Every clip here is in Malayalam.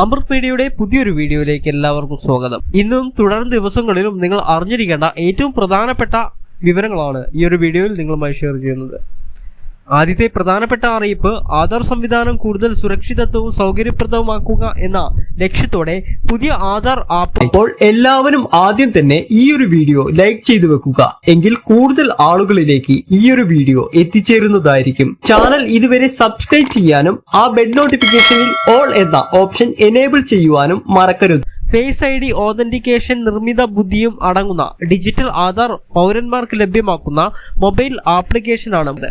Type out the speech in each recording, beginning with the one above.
അമൃത് മീഡിയയുടെ പുതിയൊരു വീഡിയോയിലേക്ക് എല്ലാവർക്കും സ്വാഗതം. ഇന്നും തുടർന്ന ദിവസങ്ങളിലും നിങ്ങൾ അറിഞ്ഞിരിക്കേണ്ട ഏറ്റവും പ്രധാനപ്പെട്ട വിവരങ്ങളാണ് ഈ ഒരു വീഡിയോയിൽ നിങ്ങളുമായി ഷെയർ ചെയ്യുന്നത്. ആദ്യത്തെ പ്രധാനപ്പെട്ട അറിയിപ്പ് ആധാർ സംവിധാനം കൂടുതൽ സുരക്ഷിതത്വവും സൗകര്യപ്രദവുമാക്കുക എന്ന ലക്ഷ്യത്തോടെ പുതിയ ആധാർ ആപ്പ് അപ്പോൾ എല്ലാവരും ആദ്യം തന്നെ ഈ ഒരു വീഡിയോ ലൈക്ക് ചെയ്തു വെക്കുക. എങ്കിൽ കൂടുതൽ ആളുകളിലേക്ക് ഈ ഒരു വീഡിയോ എത്തിച്ചേരുന്നതായിരിക്കും. ചാനൽ ഇതുവരെ സബ്സ്ക്രൈബ് ചെയ്യാനും ആ ബെൽ നോട്ടിഫിക്കേഷനിൽ ഓൾ എന്ന ഓപ്ഷൻ എനേബിൾ ചെയ്യുവാനും മറക്കരുത്. ഫേസ് ഐ ഡി ഓതന്റിക്കേഷൻ നിർമ്മിത ബുദ്ധിയും അടങ്ങുന്ന ഡിജിറ്റൽ ആധാർ പൗരന്മാർക്ക് ലഭ്യമാക്കുന്ന മൊബൈൽ ആപ്ലിക്കേഷനാണ്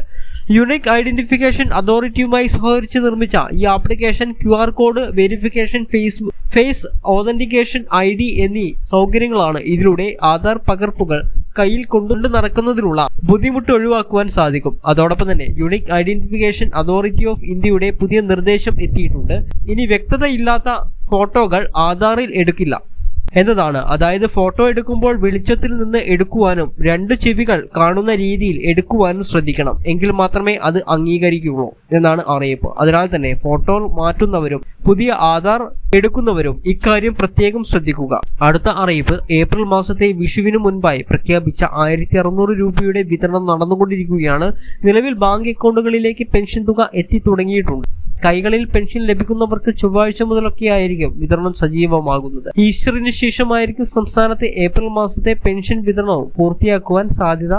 യുണീക് ഐഡന്റിഫിക്കേഷൻ അതോറിറ്റിയുമായി സഹകരിച്ച് നിർമ്മിച്ച ഈ application Q R code verification face face authentication I D എന്നീ സൗകര്യങ്ങളാണ് ഇതിലൂടെ ആധാർ പകർപ്പുകൾ കയ്യിൽ കൊണ്ടുകൊണ്ട് നടക്കുന്നതിനുള്ള ബുദ്ധിമുട്ട് ഒഴിവാക്കുവാൻ സാധിക്കും. അതോടൊപ്പം തന്നെ യുണീക് ഐഡന്റിഫിക്കേഷൻ അതോറിറ്റി ഓഫ് ഇന്ത്യയുടെ പുതിയ നിർദ്ദേശം എത്തിയിട്ടുണ്ട്. ഇനി വ്യക്തതയില്ലാത്ത ഫോട്ടോകൾ ആധാറിൽ എടുക്കില്ല. എന്നതാണ്. അതായത് ഫോട്ടോ എടുക്കുമ്പോൾ വെളിച്ചത്തിൽ നിന്ന് എടുക്കുവാനും രണ്ട് ചെവികൾ കാണുന്ന രീതിയിൽ എടുക്കുവാനും ശ്രദ്ധിക്കണം. എങ്കിൽ മാത്രമേ അത് അംഗീകരിക്കുകയുള്ളൂ എന്നാണ് അറിയിപ്പ്. അതിനാൽ തന്നെ ഫോട്ടോ മാറ്റുന്നവരും പുതിയ ആധാർ എടുക്കുന്നവരും ഇക്കാര്യം പ്രത്യേകം ശ്രദ്ധിക്കുക. അടുത്ത അറിയിപ്പ്. ഏപ്രിൽ മാസത്തെ വിഷുവിനു മുൻപായി പ്രഖ്യാപിച്ച ആയിരത്തി അറുന്നൂറ് രൂപയുടെ വിതരണം നടന്നുകൊണ്ടിരിക്കുകയാണ്. നിലവിൽ ബാങ്ക് അക്കൗണ്ടുകളിലേക്ക് പെൻഷൻ തുക എത്തി തുടങ്ങിയിട്ടുണ്ട്. കൈകളിൽ പെൻഷൻ ലഭിക്കുന്നവർക്ക് ചൊവ്വാഴ്ച മുതലൊക്കെ ആയിരിക്കും വിതരണം സജീവമാകുന്നത്. ഈസ്റ്ററിന് ശേഷമായിരിക്കും സംസ്ഥാനത്തെ ഏപ്രിൽ മാസത്തെ പെൻഷൻ വിതരണവും പൂർത്തിയാക്കുവാൻ സാധ്യത.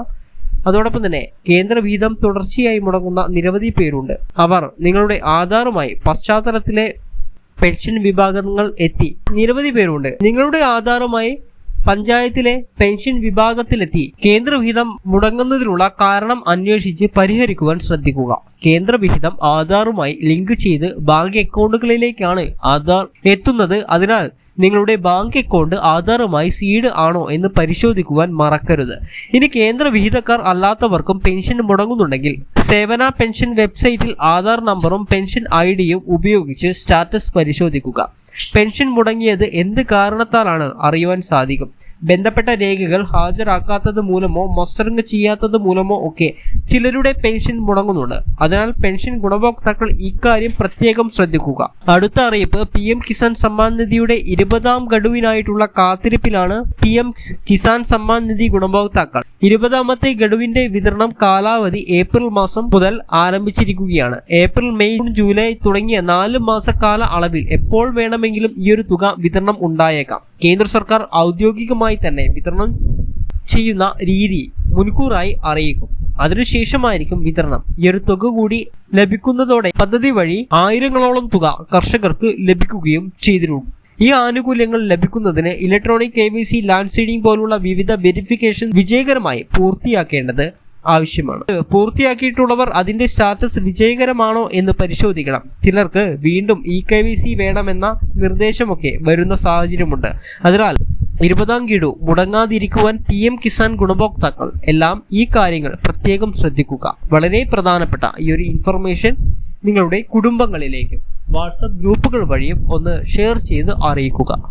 അതോടൊപ്പം തന്നെ കേന്ദ്ര വീതം തുടർച്ചയായി മുടങ്ങുന്ന നിരവധി പേരുണ്ട്. അവർ നിങ്ങളുടെ ആധാറുമായി പശ്ചാത്തലത്തിലെ പെൻഷൻ വിഭാഗങ്ങൾ എത്തി. നിരവധി പേരുണ്ട്. നിങ്ങളുടെ ആധാറുമായി പഞ്ചായത്തിലെ പെൻഷൻ വിഭാഗത്തിലെത്തി. കേന്ദ്രവിഹിതം മുടങ്ങുന്നതിനുള്ള കാരണം അന്വേഷിച്ച് പരിഹരിക്കുവാൻ ശ്രദ്ധിക്കുക. കേന്ദ്രവിഹിതം ആധാറുമായി ലിങ്ക് ചെയ്ത് ബാങ്ക് അക്കൗണ്ടുകളിലേക്കാണ് ആധാർ എത്തുന്നത്. അതിനാൽ നിങ്ങളുടെ ബാങ്ക് അക്കൗണ്ട് ആധാറുമായി സീഡ് ആണോ എന്ന് പരിശോധിക്കുവാൻ മറക്കരുത്. ഇനി കേന്ദ്ര വിഹിതക്കാർ അല്ലാത്തവർക്കും പെൻഷൻ മുടങ്ങുന്നുണ്ടെങ്കിൽ സേവന പെൻഷൻ വെബ്സൈറ്റിൽ ആധാർ നമ്പറും പെൻഷൻ ഐ ഡിയും ഉപയോഗിച്ച് സ്റ്റാറ്റസ് പരിശോധിക്കുക. പെൻഷൻ മുടങ്ങിയത് എന്ത് കാരണത്താലാണ് അറിയുവാൻ സാധിക്കും? ബന്ധപ്പെട്ട രേഖകൾ ഹാജരാക്കാത്തത് മൂലമോ മൊസറിങ് ചെയ്യാത്തത് മൂലമോ ഒക്കെ ചിലരുടെ പെൻഷൻ മുടങ്ങുന്നുണ്ട്. അതിനാൽ പെൻഷൻ ഗുണഭോക്താക്കൾ ഇക്കാര്യം പ്രത്യേകം ശ്രദ്ധിക്കുക. അടുത്ത അറിയിപ്പ് പി എം കിസാൻ സമ്മാൻ നിധിയുടെ ഇരുപതാം ഗഡുവിനായിട്ടുള്ള കാത്തിരിപ്പിലാണ് പി എം കിസാൻ സമ്മാൻ നിധി ഗുണഭോക്താക്കൾ. ഇരുപതാമത്തെ ഗഡുവിന്റെ വിതരണം കാലാവധി ഏപ്രിൽ മാസം മുതൽ ആരംഭിച്ചിരിക്കുകയാണ്. ഏപ്രിൽ മെയ് ജൂലൈ തുടങ്ങിയ നാല് മാസക്കാല അളവിൽ എപ്പോൾ വേണമെങ്കിലും ഈ ഒരു തുക വിതരണം ഉണ്ടായേക്കാം. കേന്ദ്ര സർക്കാർ ഔദ്യോഗികമായി തന്നെ വിതരണം ചെയ്യുന്ന രീതി മുൻകൂറായി അറിയിക്കും. അതിനുശേഷമായിരിക്കും വിതരണം. ഈ ഒരു തുക കൂടി ലഭിക്കുന്നതോടെ പദ്ധതി വഴി ആയിരങ്ങളോളം തുക കർഷകർക്ക് ലഭിക്കുകയും ചെയ്തിട്ടുണ്ട് ഈ ആനുകൂല്യങ്ങൾ ലഭിക്കുന്നതിന് electronic K Y C land seeding പോലുള്ള വിവിധ വെരിഫിക്കേഷൻ വിജയകരമായി പൂർത്തിയാക്കേണ്ടത് ആവശ്യമാണ്. പൂർത്തിയാക്കിയിട്ടുള്ളവർ അതിന്റെ സ്റ്റാറ്റസ് വിജയകരമാണോ എന്ന് പരിശോധിക്കണം. ചിലർക്ക് വീണ്ടും ഇ കെ വി സി വേണമെന്ന നിർദ്ദേശമൊക്കെ വരുന്ന സാഹചര്യമുണ്ട്. അതിനാൽ ഇരുപതാം ഗഡു മുടങ്ങാതിരിക്കുവാൻ പി എം കിസാൻ ഗുണഭോക്താക്കൾ എല്ലാം ഈ കാര്യങ്ങൾ പ്രത്യേകം ശ്രദ്ധിക്കുക. വളരെ പ്രധാനപ്പെട്ട ഈ ഒരു ഇൻഫർമേഷൻ നിങ്ങളുടെ കുടുംബങ്ങളിലേക്കും വാട്സപ്പ് ഗ്രൂപ്പുകൾ വഴിയും ഒന്ന് ഷെയർ ചെയ്ത് അറിയിക്കുക.